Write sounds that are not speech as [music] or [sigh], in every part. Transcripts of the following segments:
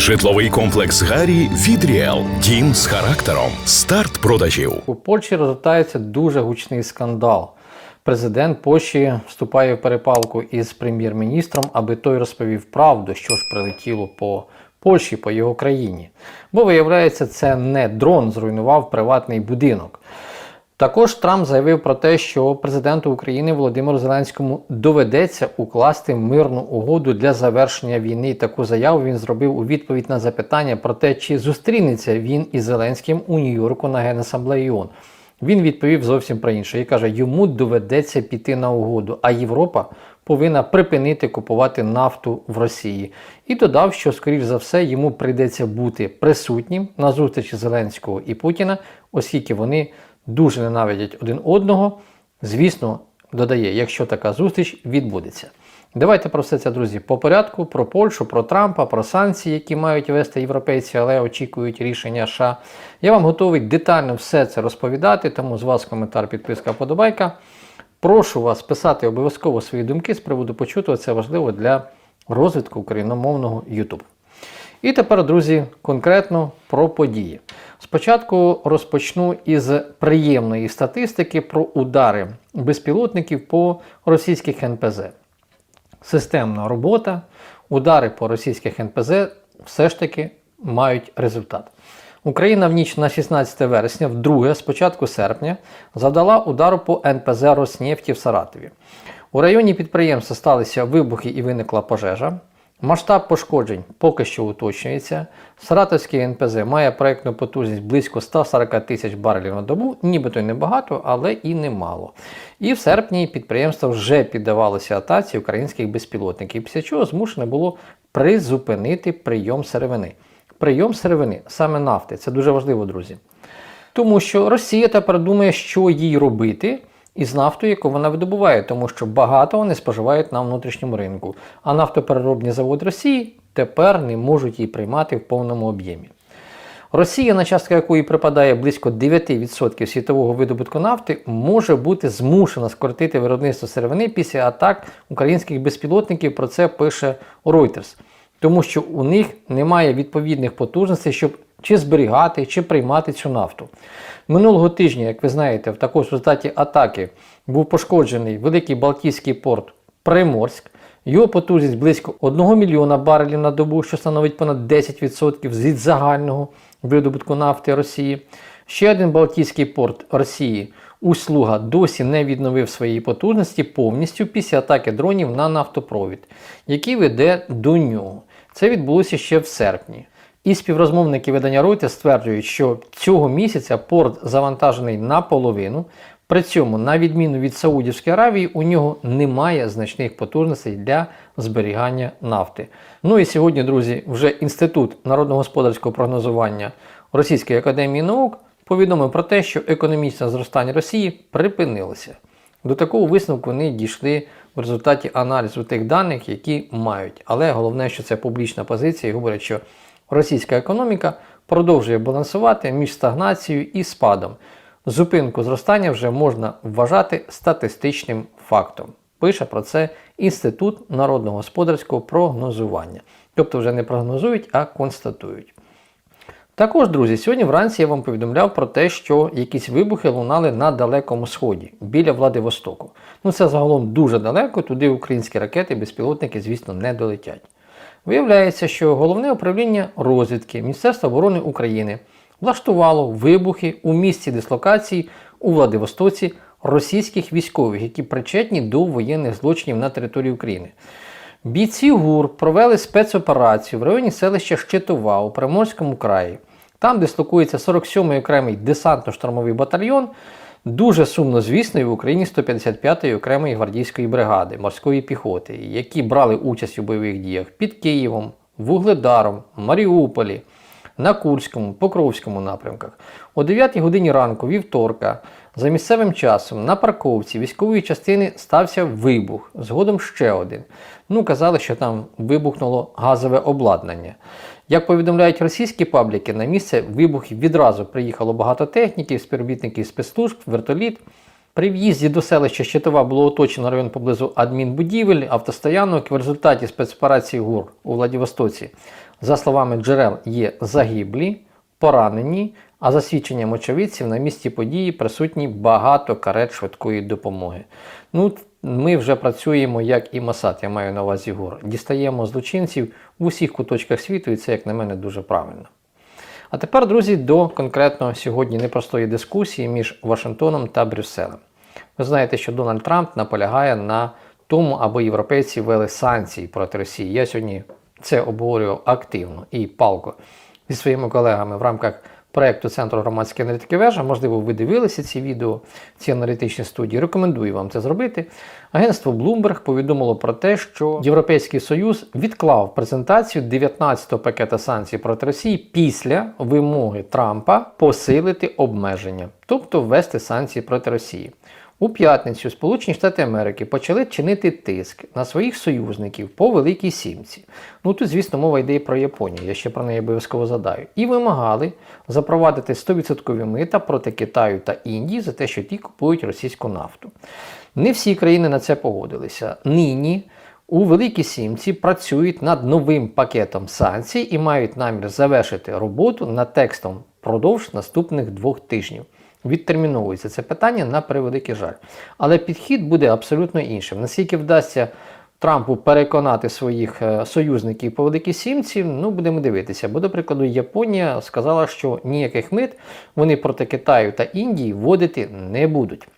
Житловий комплекс Гарі від Ріел. Дім з характером. Старт продажів. У Польщі розгортається дуже гучний скандал. Президент Польщі вступає в перепалку із прем'єр-міністром, аби той розповів правду, що ж прилетіло по Польщі, по його країні. Бо виявляється, це не дрон зруйнував приватний будинок. Також Трамп заявив про те, що президенту України Володимиру Зеленському доведеться укласти мирну угоду для завершення війни. Таку заяву він зробив у відповідь на запитання про те, чи зустрінеться він із Зеленським у Нью-Йорку на Генасамблеї ООН. Він відповів зовсім про інше і каже, йому доведеться піти на угоду, а Європа повинна припинити купувати нафту в Росії. І додав, що, скоріш за все, йому прийдеться бути присутнім на зустрічі Зеленського і Путіна, оскільки вони дуже ненавидять один одного. Звісно, додає, якщо така зустріч відбудеться. Давайте про все це, друзі, по порядку: про Польщу, про Трампа, про санкції, які мають вести європейці, але очікують рішення США. Я вам готовий детально все це розповідати, тому з вас коментар, підписка, подобайка. Прошу вас писати обов'язково свої думки з приводу почутого. Це важливо для розвитку україномовного YouTube. І тепер, друзі, конкретно про події. Спочатку розпочну із приємної статистики про удари безпілотників по російських НПЗ. Системна робота, удари по російських НПЗ все ж таки мають результат. Україна в ніч на 16 вересня, вдруге, з початку серпня, завдала удару по НПЗ Роснефті в Саратові. У районі підприємства сталися вибухи і виникла пожежа. Масштаб пошкоджень поки що уточнюється. Саратовський НПЗ має проєктну потужність близько 140 тисяч барелів на добу, нібито й небагато, але і немало. І в серпні підприємство вже піддавалося атаці українських безпілотників, після чого змушене було призупинити прийом сировини. Прийом сировини, саме нафти, це дуже важливо, друзі. Тому що Росія тепер думає, що їй робити із нафтою, яку вона видобуває, тому що багато вони споживають на внутрішньому ринку. А нафтопереробні заводи Росії тепер не можуть її приймати в повному об'ємі. Росія, на частка якої припадає близько 9% світового видобутку нафти, може бути змушена скоротити виробництво сировини після атак українських безпілотників. Про це пише Reuters. Тому що у них немає відповідних потужностей, щоб чи зберігати, чи приймати цю нафту. Минулого тижня, як ви знаєте, в такому результаті атаки був пошкоджений великий Балтійський порт Приморськ. Його потужність близько 1 мільйона барелів на добу, що становить понад 10% від загального видобутку нафти Росії. Ще один Балтійський порт Росії Услуга досі не відновив своєї потужності повністю після атаки дронів на нафтопровід, який веде до нього. Це відбулося ще в серпні. І співрозмовники видання Reuters стверджують, що цього місяця порт завантажений наполовину. При цьому, на відміну від Саудівської Аравії, у нього немає значних потужностей для зберігання нафти. Ну і сьогодні, друзі, вже Інститут народно-господарського прогнозування Російської академії наук повідомив про те, що економічне зростання Росії припинилося. До такого висновку вони дійшли в результаті аналізу тих даних, які мають. Але головне, що це публічна позиція, і говорять, що російська економіка продовжує балансувати між стагнацією і спадом. Зупинку зростання вже можна вважати статистичним фактом. Пише про це Інститут народно-господарського прогнозування. Тобто вже не прогнозують, а констатують. Також, друзі, сьогодні вранці я вам повідомляв про те, що якісь вибухи лунали на Далекому Сході, біля Владивостоку. Ну це загалом дуже далеко, туди українські ракети, безпілотники, звісно, не долетять. Виявляється, що головне управління розвідки Міністерства оборони України влаштувало вибухи у місці дислокації у Владивостоці російських військових, які причетні до воєнних злочинів на території України. Бійці ГУР провели спецоперацію в районі селища Щитова у Приморському краї. Там дислокується 47-й окремий десантно-штурмовий батальйон, дуже сумно звісний в Україні 155-ї окремої гвардійської бригади морської піхоти, які брали участь у бойових діях під Києвом, Вугледаром, Маріуполі, на Курському, Покровському напрямках. О 9 годині ранку, вівторка, за місцевим часом на парковці військової частини стався вибух, згодом ще один. Ну, казали, що там вибухнуло газове обладнання. Як повідомляють російські пабліки, на місце вибухів відразу приїхало багато техніків, співробітників спецслужб, вертоліт. При в'їзді до селища Щитова було оточено район поблизу адмінбудівель, автостоянок. В результаті спецоперації ГУР у Владивостоці За словами джерел, є загиблі, поранені, а за свідченням очевидців на місці події присутні багато карет швидкої допомоги. Ну, ми вже працюємо як і Масад, я маю на увазі ГУР. Дістаємо злочинців в усіх куточках світу, і це, як на мене, дуже правильно. А тепер, друзі, до конкретно сьогодні непростої дискусії між Вашингтоном та Брюсселем. Ви знаєте, що Дональд Трамп наполягає на тому, аби європейці ввели санкції проти Росії. Я сьогодні це обговорював активно і палко зі своїми колегами в рамках проєкту Центру громадської аналітики вежа. Можливо, ви дивилися ці відео, ці аналітичні студії. Рекомендую вам це зробити. Агентство Bloomberg повідомило про те, що Європейський Союз відклав презентацію 19-го пакета санкцій проти Росії після вимоги Трампа посилити обмеження, тобто ввести санкції проти Росії. У п'ятницю Сполучені Штати Америки почали чинити тиск на своїх союзників по Великій Сімці. Ну тут, звісно, мова йде і про Японію, я ще про неї обов'язково задаю. І вимагали запровадити 100% мита проти Китаю та Індії за те, що ті купують російську нафту. Не всі країни на це погодилися. Нині у Великій Сімці працюють над новим пакетом санкцій і мають намір завершити роботу над текстом впродовж наступних двох тижнів. Відтерміновується це питання на превеликий жаль. Але підхід буде абсолютно іншим. Наскільки вдасться Трампу переконати своїх е, союзників по Великій Сімці, ну будемо дивитися. Бо, до прикладу, Японія сказала, що ніяких мит вони проти Китаю та Індії вводити не будуть.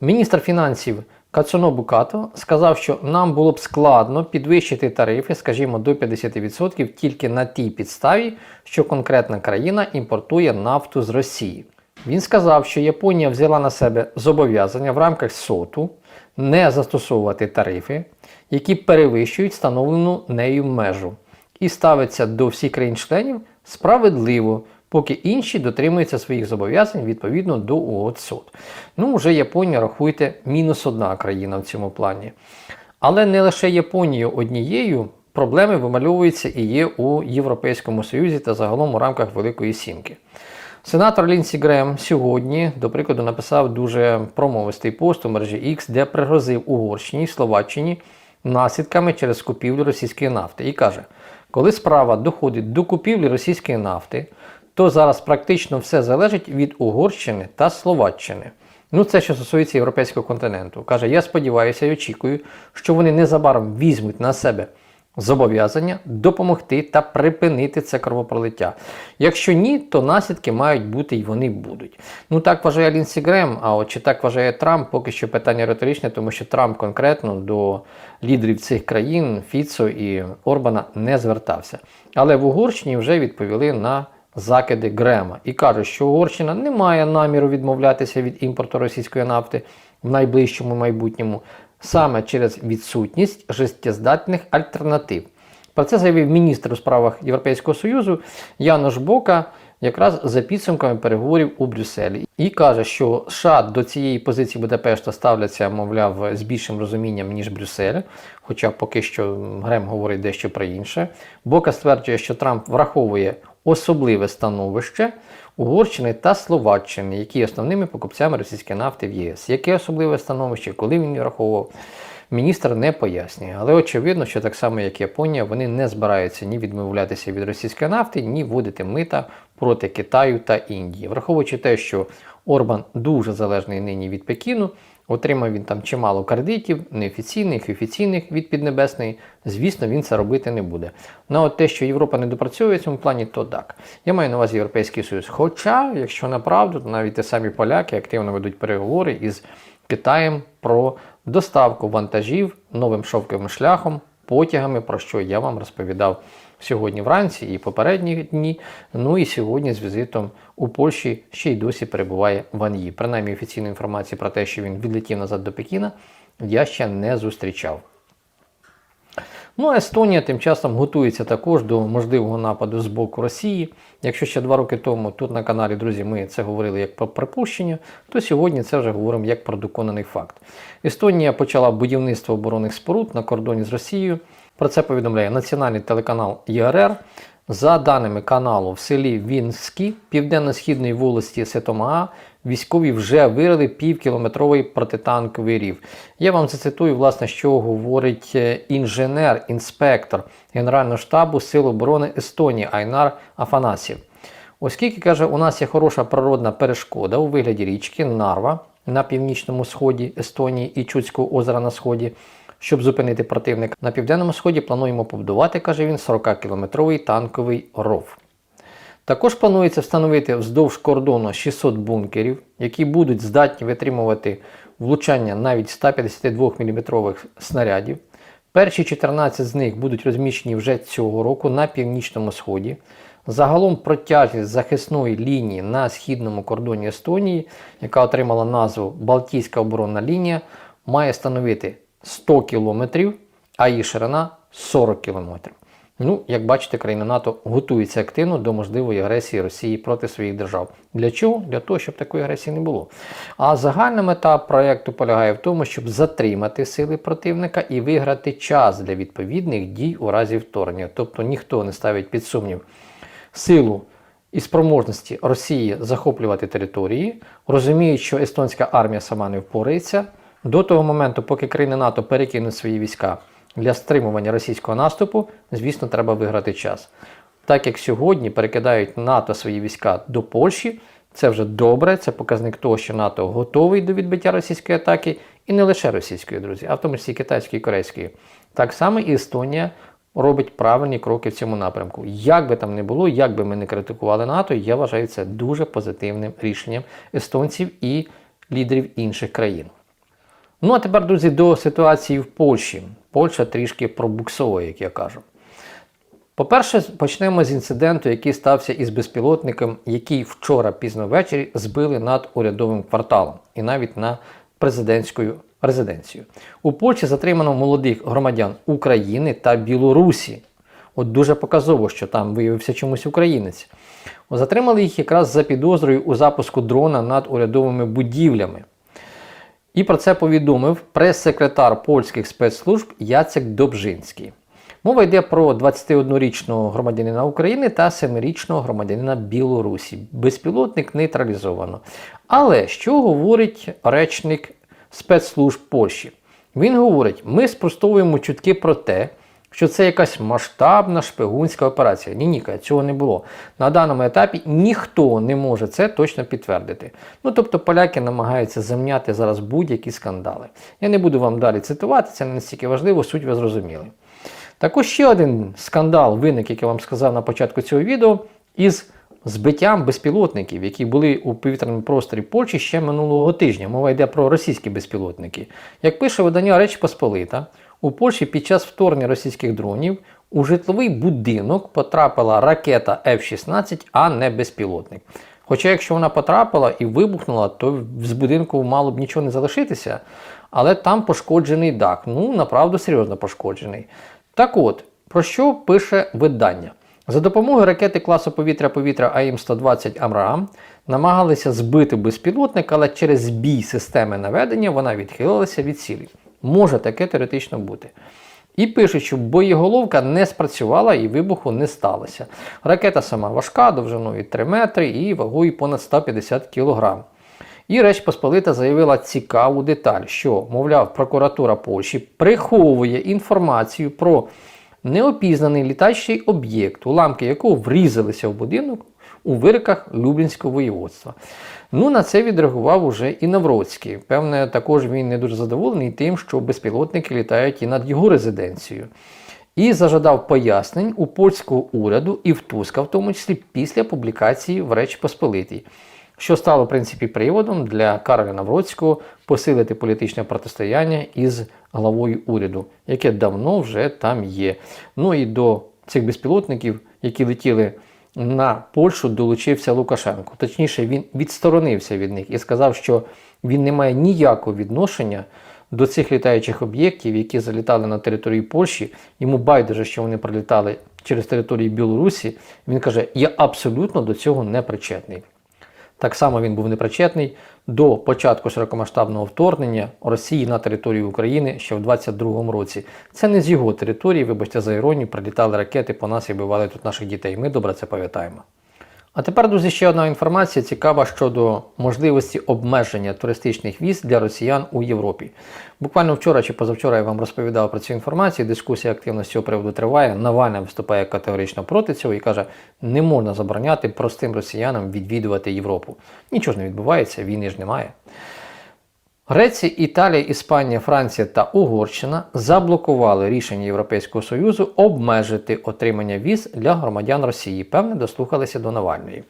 Міністр фінансів Кацунобу Като сказав, що нам було б складно підвищити тарифи, скажімо, до 50% тільки на тій підставі, що конкретна країна імпортує нафту з Росії. Він сказав, що Японія взяла на себе зобов'язання в рамках СОТу не застосовувати тарифи, які перевищують встановлену нею межу, і ставиться до всіх країн-членів справедливо, поки інші дотримуються своїх зобов'язань відповідно до угод СОТ. Ну, вже Японія, рахуйте, мінус одна країна в цьому плані. Але не лише Японією однією проблеми вимальовуються і є у Європейському Союзі та загалом у рамках Великої Сімки. Сенатор Лінсі Грем сьогодні, до прикладу, написав дуже промовистий пост у мережі X, де пригрозив Угорщині і Словаччині наслідками через купівлю російської нафти. І каже, коли справа доходить до купівлі російської нафти, то зараз практично все залежить від Угорщини та Словаччини. Ну, це що стосується європейського континенту. Каже, я сподіваюся і очікую, що вони незабаром візьмуть на себе зобов'язання допомогти та припинити це кровопролиття. Якщо ні, то наслідки мають бути і вони будуть. Ну так вважає Лінсі Грем, а от чи так вважає Трамп, поки що питання риторичне, тому що Трамп конкретно до лідерів цих країн, Фіцо і Орбана, не звертався. Але в Угорщині вже відповіли на закиди Грема і кажуть, що Угорщина не має наміру відмовлятися від імпорту російської нафти в найближчому майбутньому саме через відсутність життєздатних альтернатив. Про це заявив міністр у справах Європейського Союзу Янош Бока якраз за підсумками переговорів у Брюсселі. І каже, що США до цієї позиції Будапешта ставляться, мовляв, з більшим розумінням, ніж Брюссель, хоча поки що Грем говорить дещо про інше. Бока стверджує, що Трамп враховує особливе становище Угорщини та Словаччини, які є основними покупцями російської нафти в ЄС. Яке особливе становище, коли він враховував, міністр не пояснює. Але очевидно, що так само, як Японія, вони не збираються ні відмовлятися від російської нафти, ні вводити мита проти Китаю та Індії. Враховуючи те, що Орбан дуже залежний нині від Пекіну. Отримав він там чимало кредитів, неофіційних офіційних від Піднебесної. Звісно, він це робити не буде. Ну от те, що Європа не допрацьовує в цьому плані, то так. Я маю на увазі Європейський Союз. Хоча, якщо направду, то навіть ті самі поляки активно ведуть переговори із Китаєм про доставку вантажів новим шовковим шляхом, потягами, про що я вам розповідав сьогодні вранці і попередні дні. Ну і сьогодні з візитом у Польщі ще й досі перебуває Ван Ї. Принаймні офіційної інформації про те, що він відлетів назад до Пекіна, я ще не зустрічав. Ну, а Естонія тим часом готується також до можливого нападу з боку Росії. Якщо ще два роки тому тут на каналі, друзі, ми це говорили як про припущення, то сьогодні це вже говоримо як про доконаний факт. Естонія почала будівництво оборонних споруд на кордоні з Росією. Про це повідомляє національний телеканал ЄРР. За даними каналу, в селі Вінські південно-східної волості Сетомаа військові вже вирили півкілометровий протитанковий рів. Я вам зацитую, власне, що говорить е, інженер-інспектор Генерального штабу Сил оборони Естонії Айнар Афанасів. Оскільки каже, у нас є хороша природна перешкода у вигляді річки Нарва на північному сході Естонії і Чудського озера на сході, щоб зупинити противника. На південному сході плануємо побудувати, каже він, 40-кілометровий танковий ров. Також планується встановити вздовж кордону 600 бункерів, які будуть здатні витримувати влучання навіть 152 мм снарядів. Перші 14 з них будуть розміщені вже цього року на північному сході. Загалом протяжність захисної лінії на східному кордоні Естонії, яка отримала назву Балтійська оборонна лінія, має становити 100 км, а її ширина 40 км. Ну, як бачите, країна НАТО готується активно до можливої агресії Росії проти своїх держав. Для чого? Для того, щоб такої агресії не було. А загальна мета проєкту полягає в тому, щоб затримати сили противника і виграти час для відповідних дій у разі вторгнення. Тобто ніхто не ставить під сумнів силу і спроможності Росії захоплювати території, розуміють, що естонська армія сама не впорається. До того моменту, поки країни НАТО перекинуть свої війська для стримування російського наступу, звісно, треба виграти час. Так як сьогодні перекидають НАТО свої війська до Польщі, це вже добре, це показник того, що НАТО готовий до відбиття російської атаки, і не лише російської, друзі, а в тому числі китайської і корейської. Так само і Естонія робить правильні кроки в цьому напрямку. Як би там не було, як би ми не критикували НАТО, я вважаю це дуже позитивним рішенням естонців і лідерів інших країн. Ну а тепер, друзі, до ситуації в Польщі. Польща трішки пробуксовує, як я кажу. По-перше, почнемо з інциденту, який стався із безпілотником, який вчора пізно ввечері збили над урядовим кварталом і навіть на президентською резиденцію. У Польщі затримано молодих громадян України та Білорусі. От дуже показово, що там виявився чомусь українець. Затримали їх якраз за підозрою у запуску дрона над урядовими будівлями. І про це повідомив прес-секретар польських спецслужб Яцек Добжинський. Мова йде про 21-річного громадянина України та 7-річного громадянина Білорусі. Безпілотник нейтралізовано. Але що говорить речник спецслужб Польщі? Він говорить: ми спростовуємо чутки про те, що це якась масштабна шпигунська операція. Ні, ніка, цього не було. На даному етапі ніхто не може це точно підтвердити. Ну тобто поляки намагаються зам'яти зараз будь-які скандали. Я не буду вам далі цитувати, це не настільки важливо, суть ви зрозуміли. Також ще один скандал виник, як я вам сказав на початку цього відео, із збиттям безпілотників, які були у повітряному просторі Польщі ще минулого тижня. Мова йде про російські безпілотники. Як пише видання Реч Посполита, у Польщі під час вторгнення російських дронів у житловий будинок потрапила ракета F-16, а не безпілотник. Хоча, якщо вона потрапила і вибухнула, то з будинку мало б нічого не залишитися, але там пошкоджений дах. Ну, направду серйозно пошкоджений. Так от, про що пише видання? За допомогою ракети класу повітря-повітря АІМ-120 Амрам намагалися збити безпілотник, але через збій системи наведення вона відхилилася від цілі. Може таке теоретично бути. І пишуть, що боєголовка не спрацювала і вибуху не сталося. Ракета сама важка, довжиною 3 метри і вагою понад 150 кг. І Реч Посполита заявила цікаву деталь, що, мовляв, прокуратура Польщі приховує інформацію про неопізнаний літачий об'єкт, уламки якого врізалися в будинок у вириках Люблінського воєводства. Ну, на це відреагував уже і Навроцький. Певне, також він не дуже задоволений тим, що безпілотники літають і над його резиденцією. І зажадав пояснень у польського уряду і в Туска, в тому числі після публікації в Речі Посполитій, що стало в принципі приводом для Кароля Навроцького посилити політичне протистояння із главою уряду, яке давно вже там є. Ну і до цих безпілотників, які летіли на Польщу, долучився Лукашенко. Точніше, він відсторонився від них і сказав, що він не має ніякого відношення до цих літаючих об'єктів, які залітали на територію Польщі. Йому байдуже, що вони прилітали через територію Білорусі. Він каже, я абсолютно до цього не причетний. Так само він був непричетний до початку широкомасштабного вторгнення Росії на територію України ще в 22-му році. Це не з його території, вибачте за іронію, прилітали ракети по нас і вбивали тут наших дітей. Ми добре це пам'ятаємо. А тепер, друзі, ще одна інформація цікава щодо можливості обмеження туристичних віз для росіян у Європі. Буквально вчора чи позавчора я вам розповідав про цю інформацію. Дискусія активно з цього приводу триває. Навальна виступає категорично проти цього і каже, не можна забороняти простим росіянам відвідувати Європу. Нічого ж не відбувається, війни ж немає. Греція, Італія, Іспанія, Франція та Угорщина заблокували рішення Європейського Союзу обмежити отримання віз для громадян Росії. Певне, дослухалися до Навальної.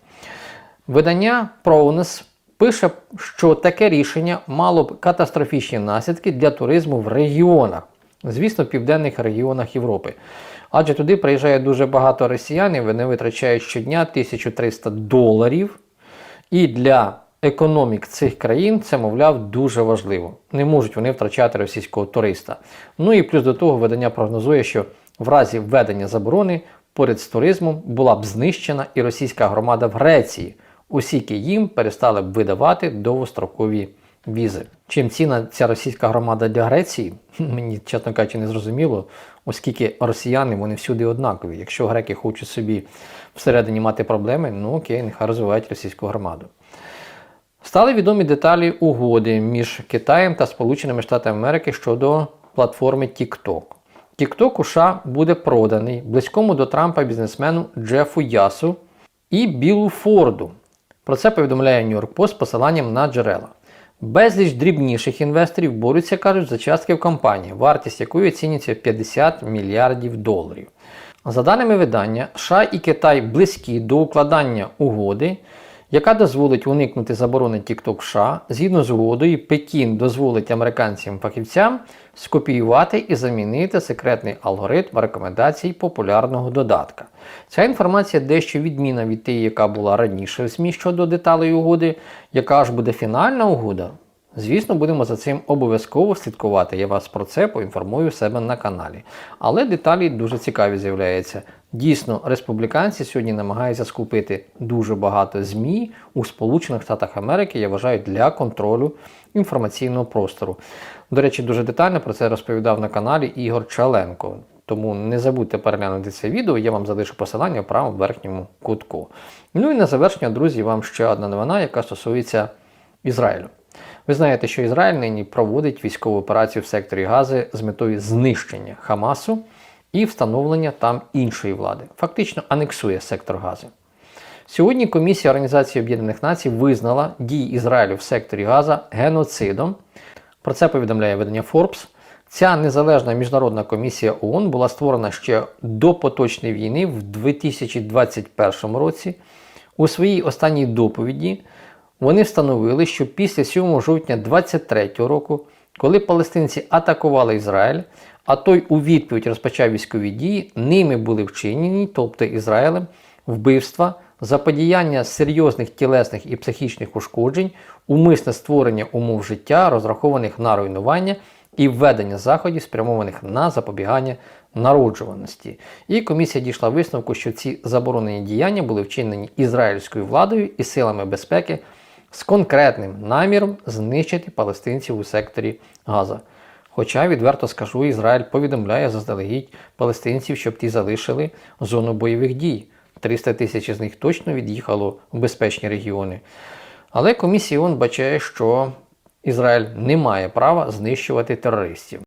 Видання Проунес пише, що таке рішення мало б катастрофічні наслідки для туризму в регіонах, звісно, в південних регіонах Європи. Адже туди приїжджає дуже багато росіян, і вони витрачають щодня 1300 доларів. І для економік цих країн це, мовляв, дуже важливо. Не можуть вони втрачати російського туриста. Ну і плюс до того видання прогнозує, що в разі введення заборони поряд з туризмом була б знищена і російська громада в Греції, оскільки їм перестали б видавати довгострокові візи. Чим ціна ця російська громада для Греції, [laughs] мені, чесно кажучи, не зрозуміло, оскільки росіяни вони всюди однакові. Якщо греки хочуть собі всередині мати проблеми, ну окей, нехай розвивають російську громаду. Стали відомі деталі угоди між Китаєм та Сполученими Штатами Америки щодо платформи TikTok. TikTok у США буде проданий близькому до Трампа бізнесмену Джефу Ясу і Білу Форду. Про це повідомляє York Post з посиланням на джерела. Безліч дрібніших інвесторів борються, кажуть, за частки в компанії, вартість якої оцінюється в 50 мільярдів доларів. За даними видання, США і Китай близькі до укладання угоди, яка дозволить уникнути заборони TikTok в США. Згідно з угодою, Пекін дозволить американцям-фахівцям скопіювати і замінити секретний алгоритм рекомендацій популярного додатка. Ця інформація дещо відміна від тієї, яка була раніше в ЗМІ щодо деталей угоди, яка ж буде фінальна угода. Звісно, будемо за цим обов'язково слідкувати. Я вас про це поінформую у себе на каналі. Але деталі дуже цікаві з'являються. Дійсно, республіканці сьогодні намагаються скупити дуже багато ЗМІ у Сполучених Штатах Америки, я вважаю, для контролю інформаційного простору. До речі, дуже детально про це розповідав на каналі Ігор Чаленко. Тому не забудьте переглянути це відео, я вам залишу посилання в правому верхньому кутку. Ну і на завершення, друзі, вам ще одна новина, яка стосується Ізраїлю. Ви знаєте, що Ізраїль нині проводить військову операцію в секторі Гази з метою знищення Хамасу і встановлення там іншої влади. Фактично анексує сектор Гази. Сьогодні Комісія Організації Об'єднаних Націй визнала дії Ізраїлю в секторі Газа геноцидом. Про це повідомляє видання Forbes. Ця незалежна міжнародна комісія ООН була створена ще до поточної війни в 2021 році. У своїй останній доповіді вони встановили, що після 7 жовтня 2023 року, коли палестинці атакували Ізраїль, а той у відповідь розпочав військові дії, ними були вчинені, тобто Ізраїлем, вбивства, заподіяння серйозних тілесних і психічних ушкоджень, умисне створення умов життя, розрахованих на руйнування і введення заходів, спрямованих на запобігання народжуваності. І комісія дійшла висновку, що ці заборонені діяння були вчинені ізраїльською владою і силами безпеки з конкретним наміром знищити палестинців у секторі Газа. Хоча, відверто скажу, Ізраїль повідомляє заздалегідь палестинців, щоб ті залишили зону бойових дій. 300 тисяч з них точно від'їхало в безпечні регіони. Але комісія ООН бачає, що Ізраїль не має права знищувати терористів.